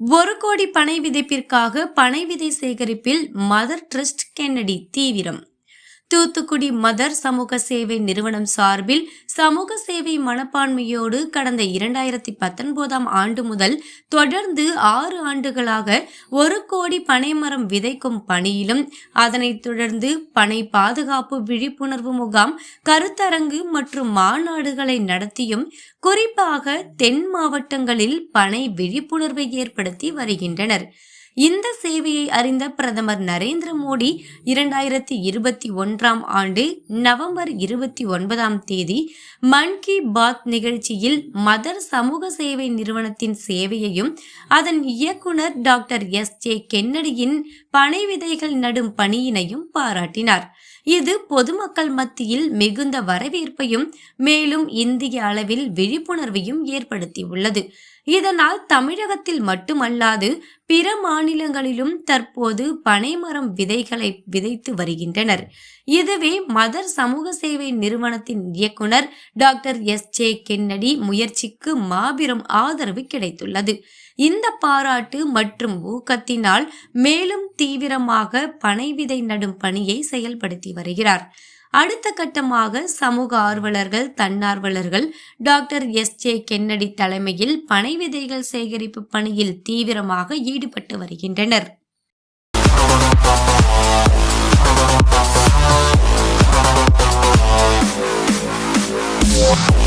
ஒரு கோடி பனை விதைப்பிற்காக பனை விதை சேகரிப்பில் மதர் ட்ரஸ்ட் கென்னடி தீவிரம். தூத்துக்குடி மதர் சமூக சேவை நிறுவனம் சார்பில் சமூக சேவை மனப்பான்மையோடு கடந்த இரண்டாயிரத்தி பத்தொன்பதாம் ஆண்டு முதல் தொடர்ந்து ஆறு ஆண்டுகளாக ஒரு கோடி பனைமரம் விதைக்கும் பணியிலும் அதனைத் தொடர்ந்து பனை பாதுகாப்பு விழிப்புணர்வு முகாம் கருத்தரங்கு மற்றும் மாநாடுகளை நடத்தியும் குறிப்பாக தென் மாவட்டங்களில் பனை விழிப்புணர்வை ஏற்படுத்தி வருகின்றனர். இந்த சேவையை அறிந்த பிரதமர் நரேந்திர மோடி இரண்டாயிரத்தி இருபத்தி ஒன்றாம் ஆண்டு நவம்பர் இருபத்தி ஒன்பதாம் தேதி மன் கி பாத் நிகழ்ச்சியில் மதர் சமூக சேவை நிறுவனத்தின் சேவையையும் அதன் இயக்குனர் டாக்டர் எஸ் ஜே கென்னடியின் பனை விதைகள் நடும் பணியினையும் பாராட்டினார். இது பொதுமக்கள் மத்தியில் மிகுந்த வரவேற்பையும் மேலும் இந்திய அளவில் விழிப்புணர்வையும் ஏற்படுத்தியுள்ளது. இதனால் தமிழகத்தில் மட்டுமல்லாது பிற மாநிலங்களிலும் தற்போது பனைமரம் விதைகளை விதைத்து வருகின்றனர். இதுவே மதர் சமூக சேவை நிறுவனத்தின் இயக்குனர் டாக்டர் எஸ். ஜே. கென்னடி முயற்சிக்கு மாபெரும் ஆதரவு கிடைத்துள்ளது. இந்த பாராட்டு மற்றும் ஊக்கத்தினால் மேலும் தீவிரமாக பனை விதை நடும் பணியை செயல்படுத்தி வருகிறார். அடுத்த கட்டமாக சமூக ஆர்வலர்கள் தன்னார்வலர்கள் டாக்டர் எஸ். ஜே. கென்னடி தலைமையில் பனை விதைகள் சேகரிப்பு பணியில் தீவிரமாக ஈடுபட்டு வருகின்றனர். Yeah.